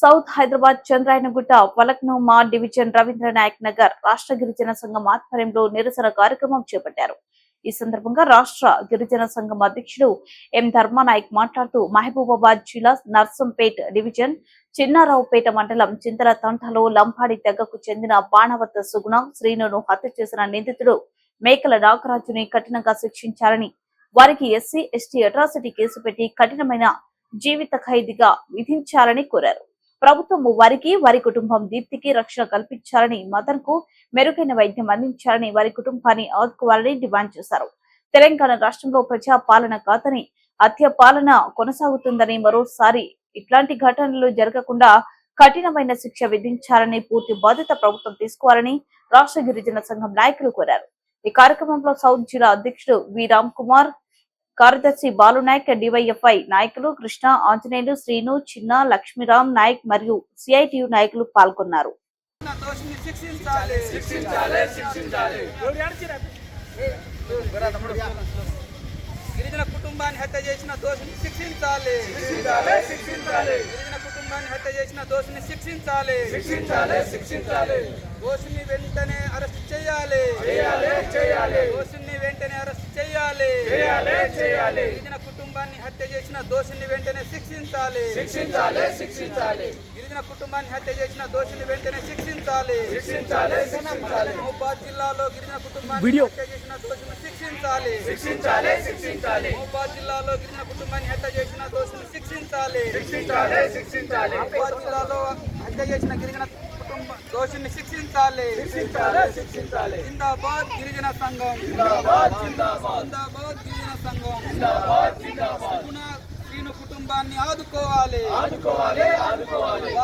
South Hyderabad Chandrayangutta మా division Ravindra Naik Nagar రాష్ట్ర గిరిజన సంఘం ఆధ్వర్యంలో నిరసన కార్యక్రమం చేపట్టారు. ఈ సందర్భంగా రాష్ట్ర గిరిజన సంఘం అధ్యక్షుడు ఎం ధర్మానాయక్ మాట్లాడుతూ మహబూబాబాద్ జిల్లా నర్సంపేట్ డివిజన్ చిన్నారావుపేట మండలం చింతల తంటలో లంబాడి తెగకు చెందిన బాణవత్త సుగుణ శ్రీనును హత్య చేసిన నిందితుడు మేకల నాగరాజుని కఠినంగా శిక్షించాలని వారికి ఎస్సీ ఎస్టీ అట్రాసిటీ కేసు పెట్టి కఠినమైన జీవిత ఖైదీగా విధించాలని కోరారు. ప్రభుత్వం వారికి వారి కుటుంబం దీప్తికి రక్షణ కల్పించాలని మదన్కు మెరుగైన వైద్యం అందించాలని వారి కుటుంబాన్ని ఆదుకోవాలని డిమాండ్ చేశారు. తెలంగాణ రాష్ట్రంలో ప్రజా పాలన కాదని అత్య పాలన కొనసాగుతుందని మరోసారి ఇట్లాంటి ఘటనలు జరగకుండా కఠినమైన శిక్ష విధించాలని పూర్తి బాధ్యత ప్రభుత్వం తీసుకోవాలని రాష్ట్ర గిరిజన సంఘం నాయకులు కోరారు. ఈ కార్యక్రమంలో సౌత్ జిల్లా అధ్యక్షుడు వి రామ్ కుమార్ కార్యదర్శి బాలు నాయక్ డివైఎఫ్ఐ నాయకులు కృష్ణ ఆంజనేయులు శ్రీను చిన్న లక్ష్మీరామ్ నాయక్ మరియు సిఐటియు నాయకులు పాల్గొన్నారు. నా దోషిని శిక్షించాలి శిక్షించాలి శిక్షించాలి గిరిజన కుటుంబాన్ని హత్య చేసిన దోషిని శిక్షించాలి. శిక్షించాలి శిక్షించాలి. గిరిజన కుటుంబాన్ని హత్య చేసిన దోషిని శిక్షించాలి. శిక్షించాలి శిక్షించాలి. దోషిని వెంటనే అరెస్ట్ చేయాలి చేయాలి చేయాలి దోషిని వెంటనే అరెస్ట్ చేయాలి. చేయాలి. గిరిజన కుటుంబాన్ని హత్య చేసిన దోషిని వెంటనే శిక్షించాలి. శిక్షించాలి శిక్షించాలి. గిరిజన కుటుంబాన్ని హత్య చేసిన దోషిని వెంటనే శిక్షించాలి. శిక్షించాలి శిక్షించాలి. మహబాద్ జిల్లాలో గిరిజన కుటుంబాన్ని హత్య చేసిన దోషిని శిక్షించాలి. శిక్షించాలి శిక్షించాలి. మహబాద్ జిల్లాలో గిరిజన కుటుంబాన్ని హత్య చేసిన దోషిని శిక్షించాలి. శిక్షించాలి శిక్షించాలి. మహబాద్ జిల్లాలో హత్య చేసిన గిరిజన దోషిని శిక్షించాలి. శిక్షించాలి శిక్షించాలి. జిందాబాద్ గిరిజన సంఘం. జిందాబాద్ జిందాబాద్. జిందాబాద్ గిరిజన సంఘం. జిందాబాద్ జిందాబాద్. శ్రీను కుటుంబాన్ని ఆదుకోవాలి. ఆదుకోవాలి ఆదుకోవాలి.